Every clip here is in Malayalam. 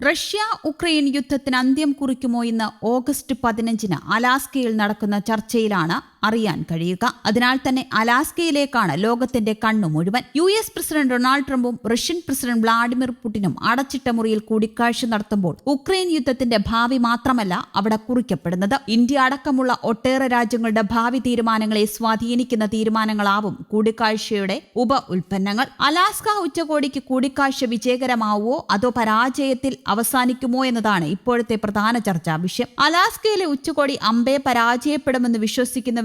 റഷ്യ ഉക്രൈൻ യുദ്ധത്തിന് അന്ത്യം കുറിക്കുമോ ഇന്ന് ഓഗസ്റ്റ് പതിനഞ്ചിന് അലാസ്കയിൽ നടക്കുന്ന ചർച്ചയിലാണ് അറിയാൻ കഴിയുക. അതിനാൽ തന്നെ അലാസ്കയിലേക്കാണ് ലോകത്തിന്റെ കണ്ണു മുഴുവൻ. യു എസ് പ്രസിഡന്റ് ഡൊണാൾഡ് ട്രംപും റഷ്യൻ പ്രസിഡന്റ് വ്ളാഡിമിർ പുടിനും അടച്ചിട്ട മുറിയിൽ കൂടിക്കാഴ്ച നടത്തുമ്പോൾ ഉക്രൈൻ യുദ്ധത്തിന്റെ ഭാവി മാത്രമല്ല അവിടെ കുറിക്കപ്പെടുന്നത്. ഇന്ത്യ അടക്കമുള്ള ഒട്ടേറെ രാജ്യങ്ങളുടെ ഭാവി തീരുമാനങ്ങളെ സ്വാധീനിക്കുന്ന തീരുമാനങ്ങളാവും കൂടിക്കാഴ്ചയുടെ ഉപ ഉൽപ്പന്നങ്ങൾ. അലാസ്ക ഉച്ചകോടിക്ക് കൂടിക്കാഴ്ച വിജയകരമാവോ അതോ പരാജയത്തിൽ അവസാനിക്കുമോ എന്നതാണ് ഇപ്പോഴത്തെ പ്രധാന ചർച്ചാ വിഷയം. അലാസ്കയിലെ ഉച്ചകോടി അമ്പേ പരാജയപ്പെടുമെന്ന്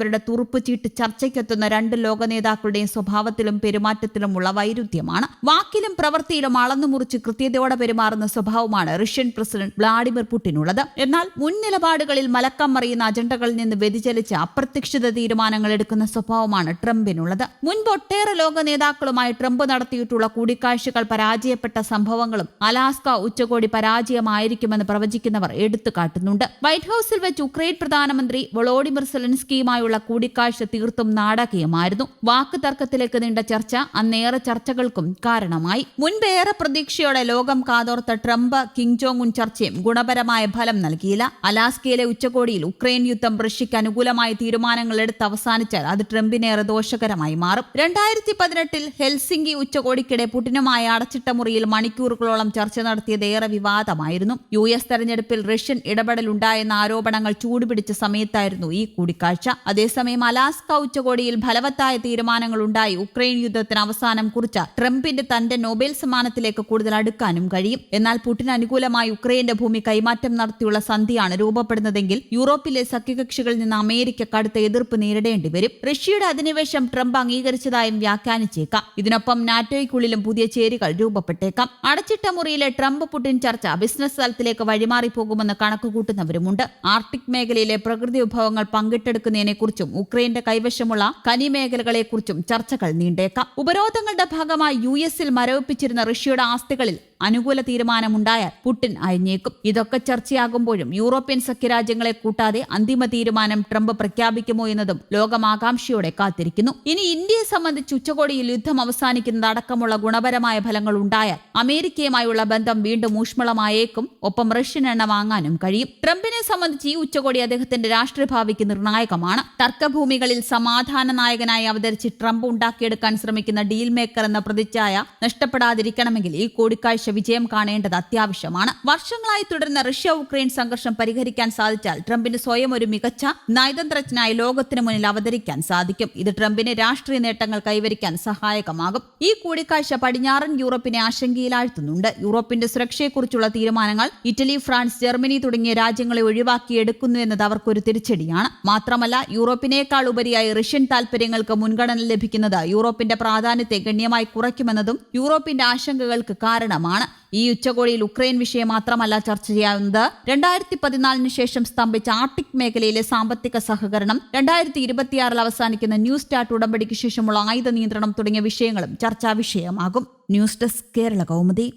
വിശ്വസിക്കുന്നവരുടെ തുറുപ്പ് ചീട്ട് ചർച്ചയ്ക്കെത്തുന്ന രണ്ട് ലോക നേതാക്കളുടെയും സ്വഭാവത്തിലും പെരുമാറ്റത്തിലുമുള്ള വൈരുദ്ധ്യമാണ്. വാക്കിലും പ്രവൃത്തിയിലും അളന്നു മുറിച്ച് കൃത്യതയോടെ പെരുമാറുന്ന സ്വഭാവമാണ് റഷ്യൻ പ്രസിഡന്റ് വ്ളാഡിമിർ പുടിനുള്ളത്. എന്നാൽ മുൻ നിലപാടുകളിൽ മലക്കം മറിയുന്ന അജണ്ടകളിൽ നിന്ന് വ്യതിചലിച്ച് അപ്രത്യക്ഷിത തീരുമാനങ്ങൾ എടുക്കുന്ന സ്വഭാവമാണ് ട്രംപിനുള്ളത്. മുൻപ് ഒട്ടേറെ ലോക നേതാക്കളുമായി ട്രംപ് നടത്തിയിട്ടുള്ള കൂടിക്കാഴ്ചകൾ പരാജയപ്പെട്ട സംഭവങ്ങളും അലാസ്ക ഉച്ചകോടി പരാജയമായിരിക്കുമെന്ന് പ്രവചിക്കുന്നവർ എടുത്തുകാട്ടുന്നുണ്ട്. വൈറ്റ് ഹൌസിൽ വെച്ച് ഉക്രൈൻ പ്രധാനമന്ത്രി വൊളോഡിമിർ സെലൻസ്കിയുമായുള്ള കൂടിക്കാഴ്ച തീർത്തും നാടകീയമായിരുന്നു. വാക്ക് തർക്കത്തിലേക്ക് നീണ്ട ചർച്ച അന്നേറെ ചർച്ചകൾക്കും കാരണമായി. മുൻപേറെ പ്രതീക്ഷയോടെ ലോകം കാതോർത്ത ട്രംപ് കിങ് ജോങ് ഉൻ ചർച്ചയും ഗുണപരമായ ഫലം നൽകിയില്ല. അലാസ്കയിലെ ഉച്ചകോടിയിൽ ഉക്രൈൻ യുദ്ധം റഷ്യയ്ക്ക് അനുകൂലമായ തീരുമാനങ്ങൾ എടുത്ത് അവസാനിച്ചാൽ അത് ട്രംപിനേറെ ദോഷകരമായി മാറും. രണ്ടായിരത്തി പതിനെട്ടിൽ ഹെൽസിംഗി ഉച്ചകോടിക്കിടെ പുടിനുമായി അടച്ചിട്ട മുറിയിൽ മണിക്കൂറുകളോളം ചർച്ച നടത്തിയത് ഏറെ വിവാദമായിരുന്നു. യു എസ് തെരഞ്ഞെടുപ്പിൽ റഷ്യൻ ഇടപെടലുണ്ടായെന്ന ആരോപണങ്ങൾ ചൂടുപിടിച്ച സമയത്തായിരുന്നു ഈ കൂടിക്കാഴ്ച. അതേസമയം അലാസ്ക ഉച്ചകോടിയിൽ ഫലവത്തായ തീരുമാനങ്ങൾ ഉണ്ടായി. ഉക്രൈൻ യുദ്ധത്തിന് അവസാനം കുറിച്ച ട്രംപിന്റെ തന്റെ നൊബേൽ സമ്മാനത്തിലേക്ക് കൂടുതൽ അടുക്കാനും കഴിയും. എന്നാൽ പുടിന് അനുകൂലമായി ഉക്രൈന്റെ ഭൂമി കൈമാറ്റം നടത്തിയുള്ള സന്ധിയാണ് രൂപപ്പെടുന്നതെങ്കിൽ യൂറോപ്പിലെ സഖ്യകക്ഷികളിൽ നിന്ന് അമേരിക്ക കടുത്ത എതിർപ്പ് നേരിടേണ്ടി വരും. റഷ്യയുടെ അധിനിവേശം ട്രംപ് അംഗീകരിച്ചതായും വ്യാഖ്യാനിച്ചേക്കാം. ഇതിനൊപ്പം നാറ്റോയ്ക്കുള്ളിലും പുതിയ ചേരികൾ രൂപപ്പെട്ടേക്കാം. അടച്ചിട്ട മുറിയിലെ ട്രംപ് പുടിൻ ചർച്ച ബിസിനസ് തലത്തിലേക്ക് വഴിമാറിപ്പോകുമെന്ന് കണക്കുകൂട്ടുന്നവരുമുണ്ട്. ആർട്ടിക് മേഖലയിലെ പ്രകൃതി വിഭവങ്ങൾ പങ്കിട്ടെടുക്കുന്നതിനെക്കുറിച്ചും ഉക്രൈന്റെ കൈവശമുള്ള കനി മേഖലകളെക്കുറിച്ചും ചർച്ചകൾ നീണ്ടേക്കാം. ഉപരോധങ്ങളുടെ ഭാഗമായി യു എസിൽ മരവിപ്പിച്ചിരുന്ന റഷ്യയുടെ ആസ്തികളിൽ അനുകൂല തീരുമാനമുണ്ടായാൽ പുടിൻ അയഞ്ഞേക്കും. ഇതൊക്കെ ചർച്ചയാകുമ്പോഴും യൂറോപ്യൻ സഖ്യരാജ്യങ്ങളെ കൂട്ടാതെ അന്തിമ തീരുമാനം ട്രംപ് പ്രഖ്യാപിക്കുമോ എന്നതും ലോകമാകാംക്ഷയോടെ കാത്തിരിക്കുന്നു. ഇനി ഇന്ത്യയെ സംബന്ധിച്ച് ഉച്ചകോടിയിൽ യുദ്ധം അവസാനിക്കുന്നത് അടക്കമുള്ള ഗുണപരമായ ഫലങ്ങൾ ഉണ്ടായാൽ അമേരിക്കയുമായുള്ള ബന്ധം വീണ്ടും ഊഷ്മളമായേക്കും. ഒപ്പം റഷ്യൻ എണ്ണ വാങ്ങാനും കഴിയും. ട്രംപിനെ സംബന്ധിച്ച് ഈ ഉച്ചകോടി അദ്ദേഹത്തിന്റെ രാഷ്ട്രഭാവിക്ക് നിർണായകമാണ്. തർക്കഭൂമികളിൽ സമാധാന നായകനായി അവതരിച്ച് ട്രംപ് ഉണ്ടാക്കിയെടുക്കാൻ ശ്രമിക്കുന്ന ഡീൽ മേക്കർ എന്ന പ്രതിച്ഛായ നഷ്ടപ്പെടാതിരിക്കണമെങ്കിൽ ഈ കൂടിക്കാഴ്ച വിജയം കാണേണ്ടത് അത്യാവശ്യമാണ്. വർഷങ്ങളായി തുടരുന്ന റഷ്യ ഉക്രൈൻ സംഘർഷം പരിഹരിക്കാൻ സാധിച്ചാൽ ട്രംപിന് സ്വയം ഒരു മികച്ച നയതന്ത്രജ്ഞനായി ലോകത്തിന് മുന്നിൽ അവതരിക്കാൻ സാധിക്കും. ഇത് ട്രംപിന് രാഷ്ട്രീയ നേട്ടങ്ങൾ കൈവരിക്കാൻ സഹായകമാകും. ഈ കൂടിക്കാഴ്ച പടിഞ്ഞാറൻ യൂറോപ്പിനെ ആശങ്കയിലാഴ്ത്തുന്നുണ്ട്. യൂറോപ്പിന്റെ സുരക്ഷയെക്കുറിച്ചുള്ള തീരുമാനങ്ങൾ ഇറ്റലി ഫ്രാൻസ് ജർമ്മനി തുടങ്ങിയ രാജ്യങ്ങളെ ഒഴിവാക്കി എടുക്കുന്നു എന്നത് അവർക്കൊരു തിരിച്ചടിയാണ്. മാത്രമല്ല യൂറോപ്പിനേക്കാൾ ഉപരിയായി റഷ്യൻ താൽപര്യങ്ങൾക്ക് മുൻഗണന ലഭിക്കുന്നത് യൂറോപ്പിന്റെ പ്രാധാന്യത്തെ ഗണ്യമായി കുറയ്ക്കുമെന്നതും യൂറോപ്പിന്റെ ആശങ്കകൾക്ക് കാരണമാണ്. ഈ ഉച്ചകോടിയിൽ ഉക്രൈൻ വിഷയം മാത്രമല്ല ചർച്ച ചെയ്യാവുന്നത്. രണ്ടായിരത്തി പതിനാലിന് ശേഷം സ്തംഭിച്ച ആർട്ടിക് മേഖലയിലെ സാമ്പത്തിക സഹകരണം രണ്ടായിരത്തി ഇരുപത്തിയാറിൽ അവസാനിക്കുന്ന ന്യൂ സ്റ്റാർട്ട് ഉടമ്പടിക്ക് ശേഷമുള്ള ആയുധ നിയന്ത്രണം തുടങ്ങിയ വിഷയങ്ങളും ചർച്ചാ വിഷയമാകും. News desk Kerala Kaumudi.